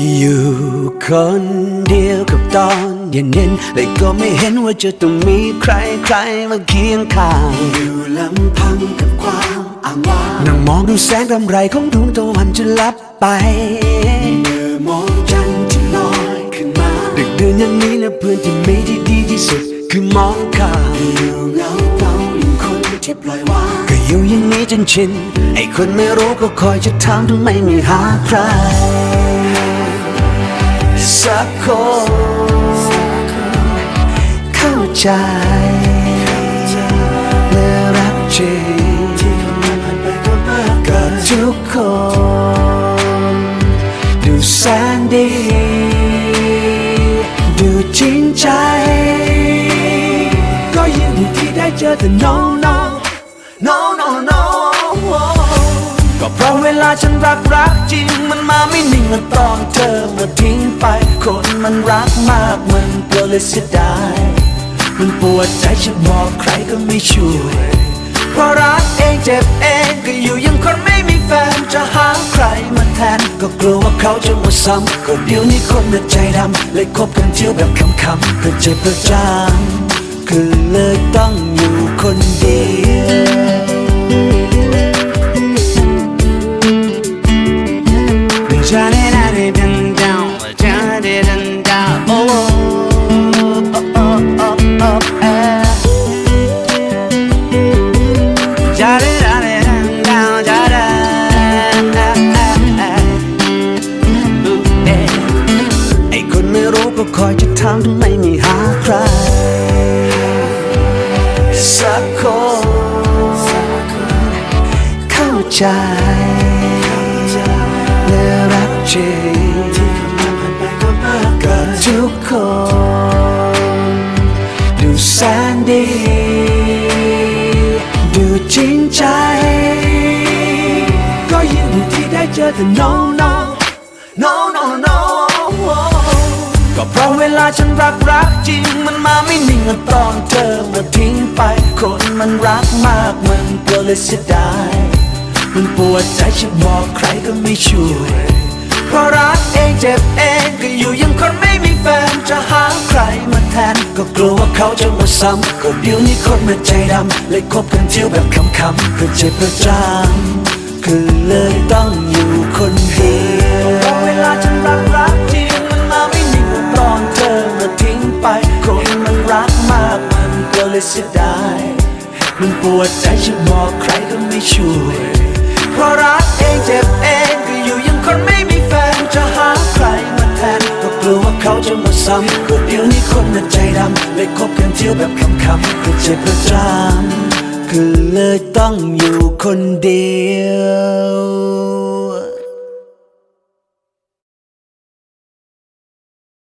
คนเดียวกับตอนเย็นเย็นๆและก็ไม่เห็นว่าจะต้องมีใครใครมาเคียงข้างอยู่ลำพังกับความอ้างว้างนั่งมองดูแสงรำไรของดวงตะวันจะลับไปเมื่อมองจันทร์ที่ลอยขึ้นมาดึกดื่นอย่างนี้นะเพื่อนที่มีที่ดีที่สุด คือมองข้ามเงาเงาอย่างคนที่ปล่อยวางก็อยู่อย่างนี้จนชินไอ้คนไม่รู้ก็คอยจะถามทำไมไม่หาใคร สักคนเข้าใจและรักจริงกับทุกคน ดูแสนดี ดูจริงใจ ก็ยินดีที่ได้เจอแต่ no no no no no ก็เพราะเวลาฉันรักรักจริงมันมาไม่นิ่งมือนตอนเธอมาทิ้งไป คนมันรักมากมันก็เลยเสียดาย มันปวดใจฉันบอกใครก็ไม่ช่วย เพราะรักเองเจ็บเองก็อยู่ยังคนไม่มีแฟนจะหาใครมาแทน ก็กลัวว่าเขาจะมาซ้ำก็เดี๋ยวนี้คนน่ะใจดำเลยคบกันเที่ยวแบบคำๆเพื่อเจ็บเพื่อจำคือเลยต้องอยู่คนเดียว ก็คอยจะถามทำไมไม่หาใคร สักคนเข้าใจและรักจริงกับทุกคน ดูแสนดี ดูจริงใจ ก็ยินดีที่ได้เจอแต่ no no no no no ก็เพราะเวลาฉันรักรักจริง มันมาไม่นิ่งอนตอนเธอมาทิ้งไป คนมันรักมากมันก็เลยเสียดาย มันปวดใจฉันบอกใครก็ไม่ช่วยเพราะรักเองเจ็บเองก็อยู่ยังคนไม่มีแฟนจะหาใครมาแทน ก็กลัวว่าเขาจะมาซ้ำก็เดี๋ยวนี้คนมันใจดำเลยคบกันเที่ยวแบบคำๆเพื่อเจ็บเพื่อจำคือเลยต้องอยู่คนเดียวเพราะเวลา สียดายมันปวดใจฉันบอกใครก็ไม่ช่วย เพราะรักเองเจ็บเองก็อยู่ยังคนไม่มีแฟนจะหาใครมาแทนก็กลัวว่าเขาจะมาซ้ำก็เดี๋ยวนี้คนมันใจดำเลยคบกันเที่ยวแบบคำๆก็เจ็บประจำก็เลยต้องอยู่คนเดียว